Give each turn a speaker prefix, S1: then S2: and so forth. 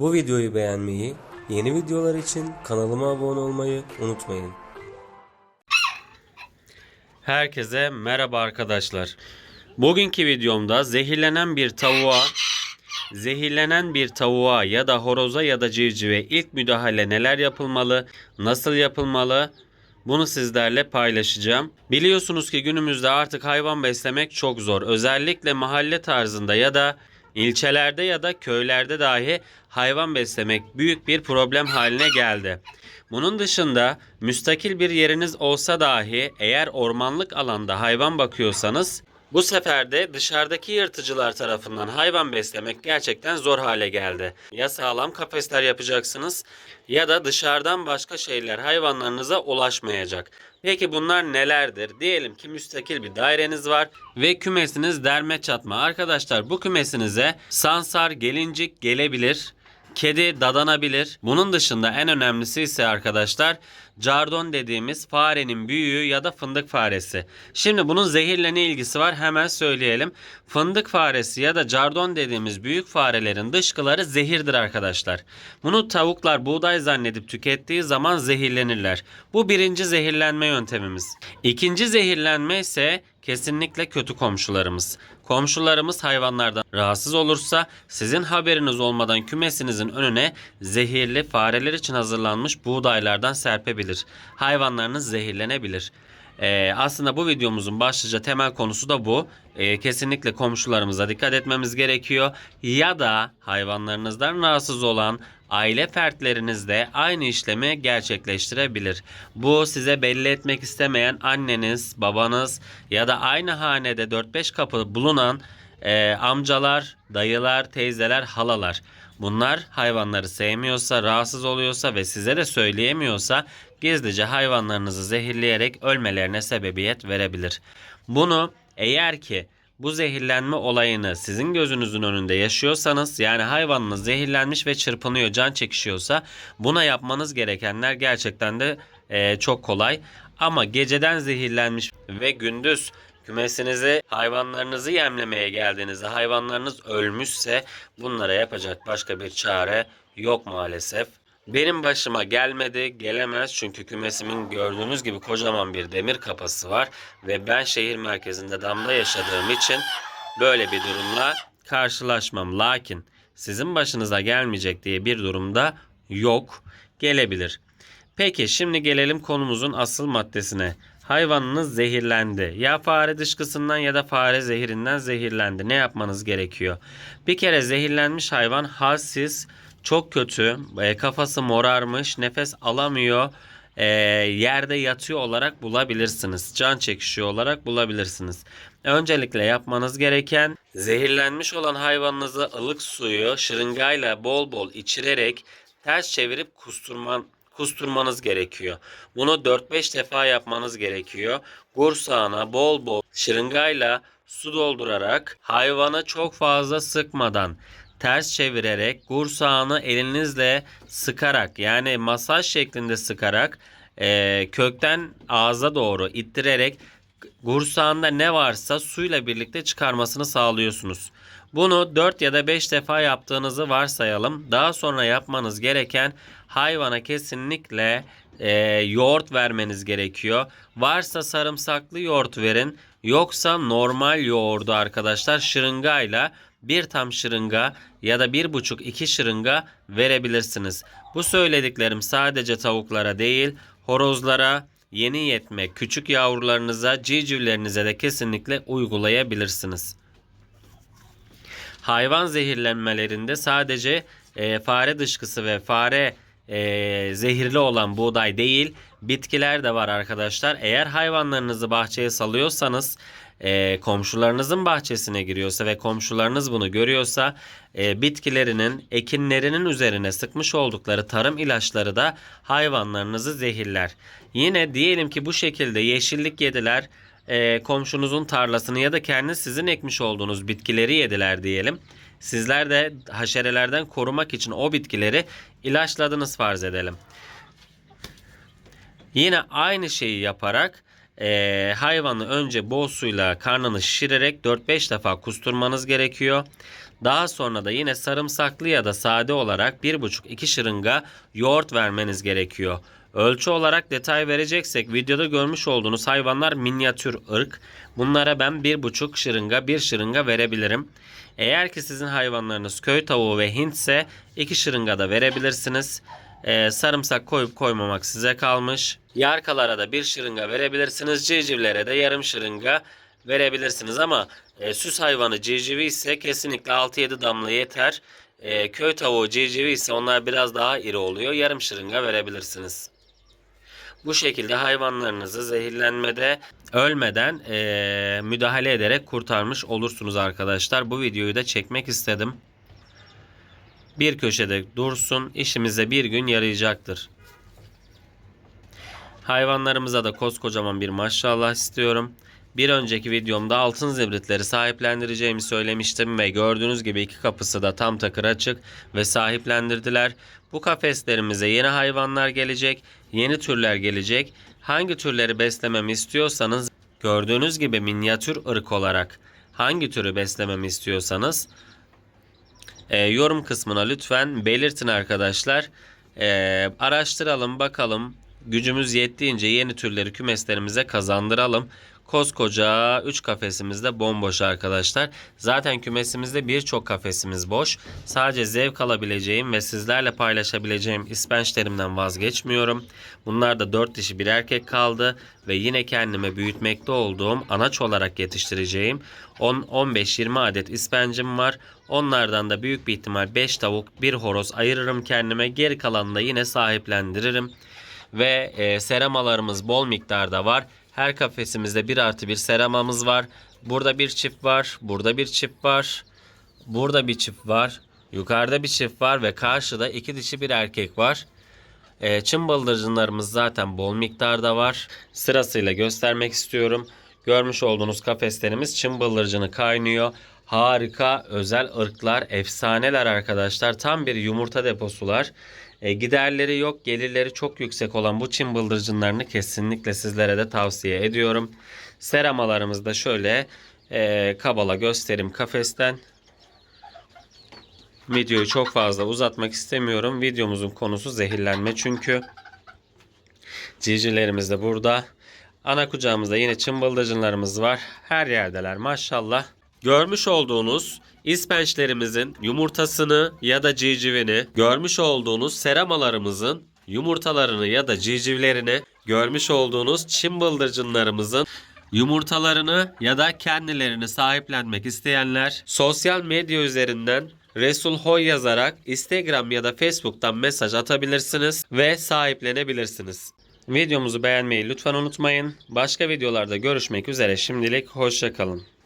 S1: Bu videoyu beğenmeyi, yeni videolar için kanalıma abone olmayı unutmayın.
S2: Herkese merhaba arkadaşlar. Bugünkü videomda zehirlenen bir tavuğa zehirlenen bir tavuğa ya da horoza ya da civcive ilk müdahale neler yapılmalı, nasıl yapılmalı bunu sizlerle paylaşacağım. Biliyorsunuz ki günümüzde artık hayvan beslemek çok zor. Özellikle mahalle tarzında ya da ilçelerde ya da köylerde dahi hayvan beslemek büyük bir problem haline geldi. Bunun dışında müstakil bir yeriniz olsa dahi eğer ormanlık alanda hayvan bakıyorsanız bu sefer de dışarıdaki yırtıcılar tarafından hayvan beslemek gerçekten zor hale geldi. Ya sağlam kafesler yapacaksınız ya da dışarıdan başka şeyler hayvanlarınıza ulaşmayacak. Peki bunlar nelerdir? Diyelim ki müstakil bir daireniz var ve kümesiniz derme çatma. Arkadaşlar bu kümesinize sansar, gelincik gelebilir. Kedi dadanabilir. Bunun dışında en önemlisi ise arkadaşlar cardon dediğimiz farenin büyüğü ya da fındık faresi. Şimdi bunun zehirle ne ilgisi var hemen söyleyelim. Fındık faresi ya da cardon dediğimiz büyük farelerin dışkıları zehirdir arkadaşlar. Bunu tavuklar buğday zannedip tükettiği zaman zehirlenirler. Bu birinci zehirlenme yöntemimiz. İkinci zehirlenme ise kesinlikle kötü komşularımız. Komşularımız hayvanlardan rahatsız olursa sizin haberiniz olmadan kümesinizin önüne zehirli fareler için hazırlanmış buğdaylardan serpebilir. Hayvanlarınız zehirlenebilir. Ee, aslında bu videomuzun başlıca temel konusu da bu. Ee, kesinlikle komşularımıza dikkat etmemiz gerekiyor. Ya da hayvanlarınızdan rahatsız olan aile fertleriniz de aynı işlemi gerçekleştirebilir. Bu size belli etmek istemeyen anneniz, babanız ya da aynı hanede 4-5 kapı bulunan e, amcalar, dayılar, teyzeler, halalar. Bunlar hayvanları sevmiyorsa, rahatsız oluyorsa ve size de söyleyemiyorsa gizlice hayvanlarınızı zehirleyerek ölmelerine sebebiyet verebilir. Bunu eğer ki bu zehirlenme olayını sizin gözünüzün önünde yaşıyorsanız yani hayvanınız zehirlenmiş ve çırpınıyor, can çekişiyorsa buna yapmanız gerekenler gerçekten de e, çok kolay. Ama geceden zehirlenmiş ve gündüz kümesinizi hayvanlarınızı yemlemeye geldiğinizde hayvanlarınız ölmüşse bunlara yapacak başka bir çare yok maalesef. Benim başıma gelmedi, gelemez çünkü kümesimin gördüğünüz gibi kocaman bir demir kapısı var ve ben şehir merkezinde damda yaşadığım için böyle bir durumla karşılaşmam. Lakin sizin başınıza gelmeyecek diye bir durumda yok, gelebilir. Peki şimdi gelelim konumuzun asıl maddesine. Hayvanınız zehirlendi. Ya fare dışkısından ya da fare zehirinden zehirlendi. Ne yapmanız gerekiyor? Bir kere zehirlenmiş hayvan halsiz, çok kötü, e, kafası morarmış, nefes alamıyor, e, yerde yatıyor olarak bulabilirsiniz. Can çekişiyor olarak bulabilirsiniz. Öncelikle yapmanız gereken zehirlenmiş olan hayvanınızı ılık suyu şırıngayla bol bol içirerek ters çevirip kusturman kusturmanız gerekiyor. Bunu 4-5 defa yapmanız gerekiyor. Gursağına bol bol şırıngayla su doldurarak hayvana çok fazla sıkmadan ters çevirerek gursağını elinizle sıkarak yani masaj şeklinde sıkarak e, kökten ağza doğru ittirerek gursağında ne varsa suyla birlikte çıkarmasını sağlıyorsunuz. Bunu 4 ya da 5 defa yaptığınızı varsayalım. Daha sonra yapmanız gereken hayvana kesinlikle e, yoğurt vermeniz gerekiyor. Varsa sarımsaklı yoğurt verin. Yoksa normal yoğurdu arkadaşlar şırıngayla bir tam şırınga ya da bir buçuk iki şırınga verebilirsiniz. Bu söylediklerim sadece tavuklara değil horozlara, yeni yetme küçük yavrularınıza, civcivlerinize de kesinlikle uygulayabilirsiniz. Hayvan zehirlenmelerinde sadece e, fare dışkısı ve fare e, zehirli olan buğday değil bitkiler de var arkadaşlar. Eğer hayvanlarınızı bahçeye salıyorsanız e, komşularınızın bahçesine giriyorsa ve komşularınız bunu görüyorsa e, bitkilerinin ekinlerinin üzerine sıkmış oldukları tarım ilaçları da hayvanlarınızı zehirler. Yine diyelim ki bu şekilde yeşillik yediler e, komşunuzun tarlasını ya da kendi sizin ekmiş olduğunuz bitkileri yediler diyelim. Sizler de haşerelerden korumak için o bitkileri ilaçladınız farz edelim. Yine aynı şeyi yaparak e, hayvanı önce bol suyla karnını şişirerek 4-5 defa kusturmanız gerekiyor. Daha sonra da yine sarımsaklı ya da sade olarak 1,5-2 şırınga yoğurt vermeniz gerekiyor. Ölçü olarak detay vereceksek videoda görmüş olduğunuz hayvanlar minyatür ırk. Bunlara ben 1,5 şırınga 1 şırınga verebilirim. Eğer ki sizin hayvanlarınız köy tavuğu ve Hintse 2 şırınga da verebilirsiniz. Ee, sarımsak koyup koymamak size kalmış. Yarkalara da bir şırınga verebilirsiniz. Civcivlere de yarım şırınga verebilirsiniz ama e, süs hayvanı civcivi ise kesinlikle 6-7 damla yeter. E, köy tavuğu civcivi ise onlar biraz daha iri oluyor. Yarım şırınga verebilirsiniz. Bu şekilde hayvanlarınızı zehirlenmede ölmeden e, müdahale ederek kurtarmış olursunuz arkadaşlar. Bu videoyu da çekmek istedim. Bir köşede dursun işimize bir gün yarayacaktır. Hayvanlarımıza da koskocaman bir maşallah istiyorum. Bir önceki videomda altın zibritleri sahiplendireceğimi söylemiştim ve gördüğünüz gibi iki kapısı da tam takır açık ve sahiplendirdiler. Bu kafeslerimize yeni hayvanlar gelecek, yeni türler gelecek. Hangi türleri beslememi istiyorsanız gördüğünüz gibi minyatür ırk olarak hangi türü beslememi istiyorsanız e, yorum kısmına lütfen belirtin arkadaşlar. E, araştıralım bakalım. Gücümüz yettiğince yeni türleri kümeslerimize kazandıralım. Koskoca 3 kafesimiz de bomboş arkadaşlar. Zaten kümesimizde birçok kafesimiz boş. Sadece zevk alabileceğim ve sizlerle paylaşabileceğim ispençlerimden vazgeçmiyorum. Bunlar da 4 dişi bir erkek kaldı ve yine kendime büyütmekte olduğum anaç olarak yetiştireceğim 10-15-20 adet ispencim var. Onlardan da büyük bir ihtimal 5 tavuk, 1 horoz ayırırım kendime. Geri kalanını da yine sahiplendiririm. Ve e, seramalarımız bol miktarda var. Her kafesimizde 1 artı 1 seramamız var. Burada bir çift var. Burada bir çift var. Burada bir çift var. Yukarıda bir çift var ve karşıda iki dişi bir erkek var. E, çim bıldırcınlarımız zaten bol miktarda var. Sırasıyla göstermek istiyorum. Görmüş olduğunuz kafeslerimiz çim bıldırcını kaynıyor. Harika özel ırklar, efsaneler arkadaşlar. Tam bir yumurta deposular. E, giderleri yok, gelirleri çok yüksek olan bu çim bıldırcınlarını kesinlikle sizlere de tavsiye ediyorum. Seramalarımız da şöyle e, kabala gösterim kafesten. Videoyu çok fazla uzatmak istemiyorum. Videomuzun konusu zehirlenme çünkü. Civcivlerimiz de burada. Ana kucağımızda yine çımbıldacınlarımız var. Her yerdeler maşallah. Görmüş olduğunuz ispençlerimizin yumurtasını ya da civcivini, görmüş olduğunuz seramalarımızın yumurtalarını ya da civcivlerini, görmüş olduğunuz çımbıldırcınlarımızın yumurtalarını ya da kendilerini sahiplenmek isteyenler sosyal medya üzerinden Resul Hoy yazarak Instagram ya da Facebook'tan mesaj atabilirsiniz ve sahiplenebilirsiniz. Videomuzu beğenmeyi lütfen unutmayın. Başka videolarda görüşmek üzere. Şimdilik hoşçakalın.